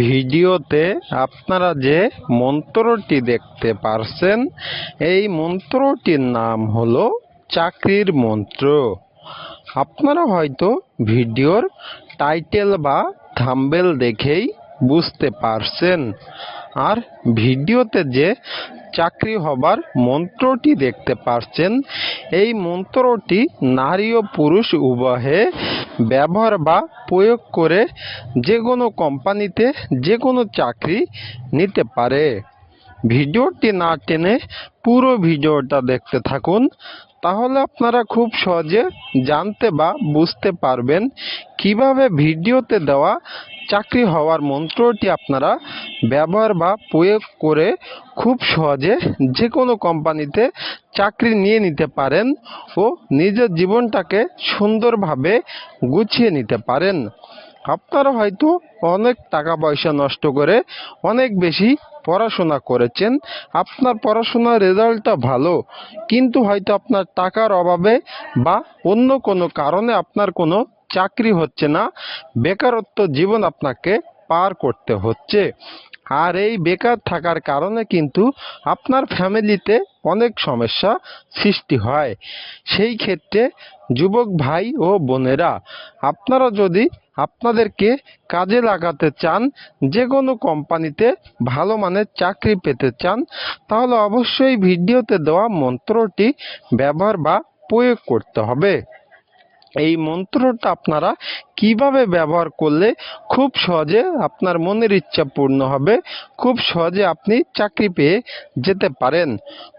ভিডিওতে আপনারা যে মন্ত্রটি দেখতে পারছেন, এই মন্ত্রটির নাম হলো চাকরির মন্ত্র। আপনারা হয়তো ভিডিওর টাইটেল বা থাম্বেল দেখেই বুঝতে পারছেন। আর ভিডিওতে যে চাকরি হবার মন্ত্রটি দেখতে পারছেন, এই মন্ত্রটি নারী ও পুরুষ উভয়ে ব্যবহার বা প্রয়োগ করে যে কোনো কোম্পানিতে যে কোনো চাকরি নিতে পারে। ভিডিওটি না টেনে পুরো ভিডিওটা দেখতে থাকুন, তাহলে আপনারা খুব সহজে জানতে বা বুঝতে পারবেন কীভাবে ভিডিওতে দেওয়া চাকরি হওয়ার মন্ত্রটি আপনারা ব্যবহার বা প্রয়োগ করে খুব সহজে যে কোনো কোম্পানিতে চাকরি নিয়ে নিতে পারেন ও নিজের জীবনটাকে সুন্দরভাবে গুছিয়ে নিতে পারেন। আপনারা হয়তো অনেক টাকা পয়সা নষ্ট করে অনেক বেশি পড়াশোনা করেছেন, আপনার পড়াশোনার রেজাল্টটা ভালো, কিন্তু হয়তো আপনার টাকার অভাবে বা অন্য কোনো কারণে আপনার কোনো চাকরি হচ্ছে না, বেকারত্ব জীবন আপনাকে পার করতে হচ্ছে। আর এই বেকার থাকার কারণে কিন্তু আপনার ফ্যামিলিতে অনেক সমস্যা সৃষ্টি হয়। সেই ক্ষেত্রে যুবক ভাই ও বোনেরা, আপনারা যদি আপনাদেরকে কাজে লাগাতে চান যে কোনো কোম্পানিতে ভালো মানের চাকরি পেতে চান, তাহলে অবশ্যই ভিডিওতে দেওয়া মন্ত্রটি ব্যবহার বা প্রয়োগ করতে হবে। এই মন্ত্রটা আপনারা কীভাবে ব্যবহার করলে খুব সহজে আপনার মনের ইচ্ছা পূর্ণ হবে, খুব সহজে আপনি চাকরি পেয়ে যেতে পারেন।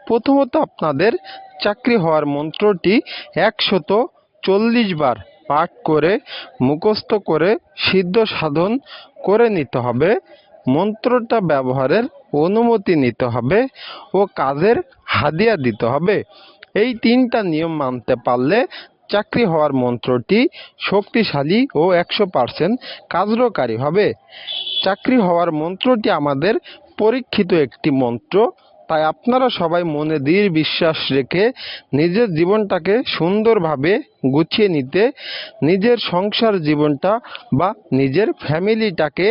প্রথমত আপনাদের চাকরি হওয়ার মন্ত্রটি একশত চল্লিশ বার পাঠ করে, মুখস্থ করে, সিদ্ধ সাধন করে নিতে হবে। মন্ত্রটা ব্যবহারের অনুমতি নিতে হবে ও কাজের হাদিয়া দিতে হবে। এই তিনটা নিয়ম মানতে পারলে চাকরি হওয়ার মন্ত্রটি শক্তিশালী ও একশো পার্সেন্ট কার্যকারী হবে। চাকরি হওয়ার মন্ত্রটি আমাদের পরীক্ষিত একটি মন্ত্র, তাই আপনারা সবাই মনে দৃঢ় বিশ্বাস রেখে নিজের জীবনটাকে সুন্দরভাবে গুছিয়ে নিতে, নিজের সংসার জীবনটা বা নিজের ফ্যামিলিটাকে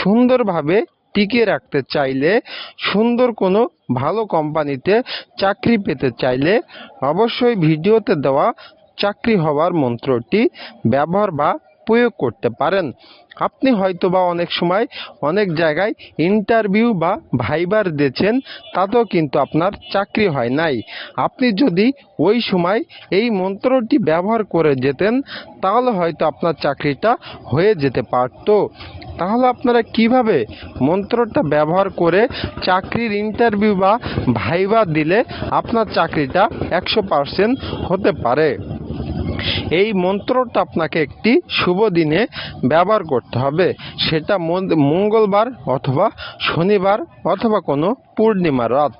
সুন্দরভাবে টিকিয়ে রাখতে চাইলে, সুন্দর কোনো ভালো কোম্পানিতে চাকরি পেতে চাইলে অবশ্যই ভিডিওতে দেওয়া চাকরি হওয়ার মন্ত্রটি ব্যবহার বা প্রয়োগ করতে পারেন। আপনি হয়তো বা অনেক সময় অনেক জায়গায় ইন্টারভিউ বা ভাইবার দিয়েছেন, তাতেও কিন্তু আপনার চাকরি হয় নাই। আপনি যদি ওই সময় এই মন্ত্রটি ব্যবহার করে যেতেন, তাহলে হয়তো আপনার চাকরিটা হয়ে যেতে পারতো। তাহলে আপনারা কীভাবে মন্ত্রটা ব্যবহার করে চাকরির ইন্টারভিউ বা ভাইবা দিলে আপনার চাকরিটা একশো হতে পারে? এই মন্ত্রটা আপনাকে একটি শুভ দিনে ব্যবহার করতে হবে। সেটা মঙ্গলবার অথবা শনিবার অথবা কোনো পূর্ণিমা রাত।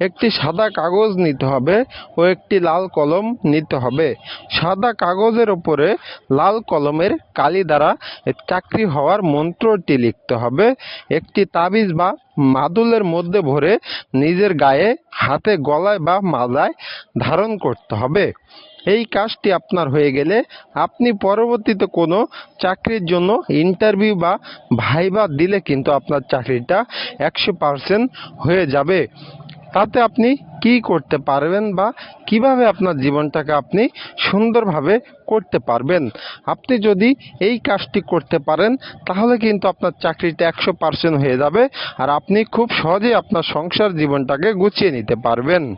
একটি সাদা কাগজ নিতে হবে ও একটি লাল কলম নিতে হবে। সাদা কাগজের ওপরে লাল কলমের কালি দ্বারা চাকরি হওয়ার মন্ত্রটি লিখতে হবে। একটি তাবিজ বা মাদুলের মধ্যে ভরে নিজের গায়ে, হাতে, গলায় বা মালায় ধারণ করতে হবে। এই কাজটি আপনার হয়ে গেলে আপনি পরবর্তীতে কোনো চাকরির জন্য ইন্টারভিউ বা ভাইবা দিলে কিন্তু আপনার চাকরিটা একশো পার্সেন্ট হয়ে যাবে। তাতে আপনি কি করতে পারবেন বা কীভাবে আপনার জীবনটাকে আপনি সুন্দরভাবে করতে পারবেন? আপনি যদি এই কাজটি করতে পারেন, তাহলে কিন্তু আপনার চাকরিটা একশো পার্সেন্ট হয়ে যাবে আর আপনি খুব সহজেই আপনার সংসার জীবনটাকে গুছিয়ে নিতে পারবেন।